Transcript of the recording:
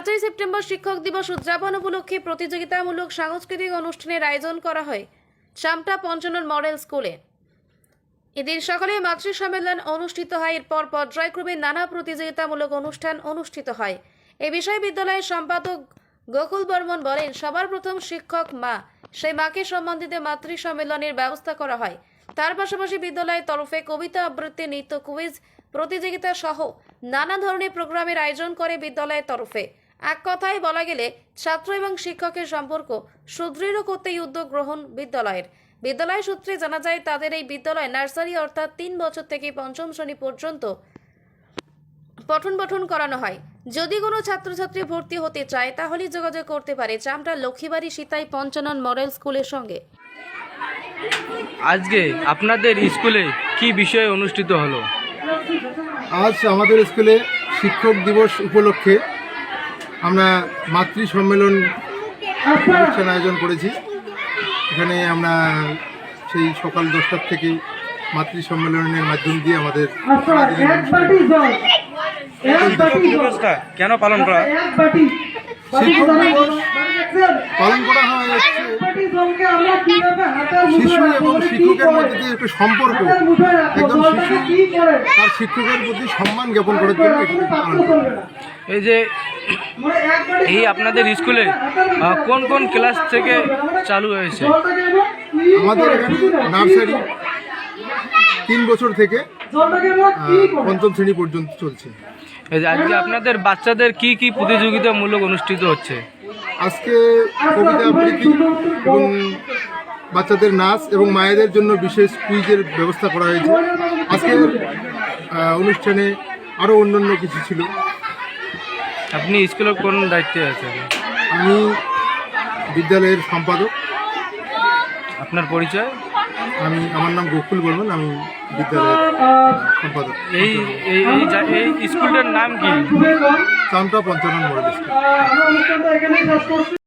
পাঁচই সেপ্টেম্বর শিক্ষক দিবস উদযাপন উপলক্ষে প্রতিযোগিতামূলক সাংস্কৃতিক অনুষ্ঠানের আয়োজন করা হয় চামটা পঞ্চানন মডেল স্কুলে। এদিন সকালে মাতৃ সম্মেলন অনুষ্ঠিত হয়, এরপর পর্যায়ক্রমে নানা প্রতিযোগিতামূলক অনুষ্ঠান অনুষ্ঠিত হয়। এ বিষয়ে বিদ্যালয়ের সম্পাদক গোকুল বর্মন বলেন, সবার প্রথম শিক্ষক মা, সেই মাকে সম্বন্ধিত মাতৃ সম্মেলনের ব্যবস্থা করা হয়। তার পাশাপাশি বিদ্যালয়ের তরফে কবিতা আবৃত্তি, নৃত্য, কুইজ, প্রতিযোগিতা সহ নানা ধরনের প্রোগ্রামের আয়োজন করে বিদ্যালয়ের তরফে। এক কথায় বলা গেলে ছাত্র এবং শিক্ষকের সম্পর্ক সুদৃঢ় করতেই উদ্যোগ গ্রহণ বিদ্যালয়ের। বিদ্যালয় সূত্রে জানা যায় তাদের এই বিদ্যালয় নার্সারি অর্থাৎ তিন বছর থেকে পঞ্চম শ্রেণি পর্যন্ত পঠন পঠন করানো হয়। যদি কোনো ছাত্রছাত্রী ভর্তি হতে চায় তাহলে যোগাযোগ করতে পারে চামটা লক্ষ্মীবাড়ি সীতাই পঞ্চানন মডেল স্কুলের সঙ্গে। আজকে আপনাদের স্কুলে কি বিষয়ে অনুষ্ঠিত হলো? আজ আমাদের স্কুলে শিক্ষক দিবস উপলক্ষে আমরা মাতৃ সম্মেলন অনুষ্ঠান আয়োজন করেছি। এখানে আমরা সেই সকাল দশটার থেকে মাতৃ সম্মেলনের মাধ্যম দিয়ে আমাদের দিবসটা কেন পালন করা? দিবস পালন করা হয় শিশু এবং শিক্ষকের মধ্যে যে একটা সম্পর্ক। একদম শিশু তার শিক্ষকের প্রতি সম্মান জ্ঞাপন করার জন্য এখানে পালন করা। এই যে এই আপনাদের স্কুলে কোন কোন ক্লাস থেকে চালু হয়েছে? আমাদের এখানে নার্সারি তিন বছর থেকে পঞ্চম শ্রেণি পর্যন্ত চলছে। এই যে আজকে আপনাদের বাচ্চাদের কি কি প্রতিযোগিতামূলক অনুষ্ঠিত হচ্ছে? আজকে কবিতা আবৃত্তি এবং বাচ্চাদের নাচ এবং মায়েদের জন্য বিশেষ কুইজের ব্যবস্থা করা হয়েছে। আজকের আহ, অনুষ্ঠানে আরও অন্যান্য কিছু ছিল। আপনি স্কুলের কোন দায়িত্বে আছেন? আমি বিদ্যালয়ের সম্পাদক। আপনার পরিচয়? আমি আমার নাম গোকুল বর্মন আমি বিদ্যালয়ের সম্পাদক। এই এই এই এই স্কুলটার নাম কি? Chamta Panchanan model school.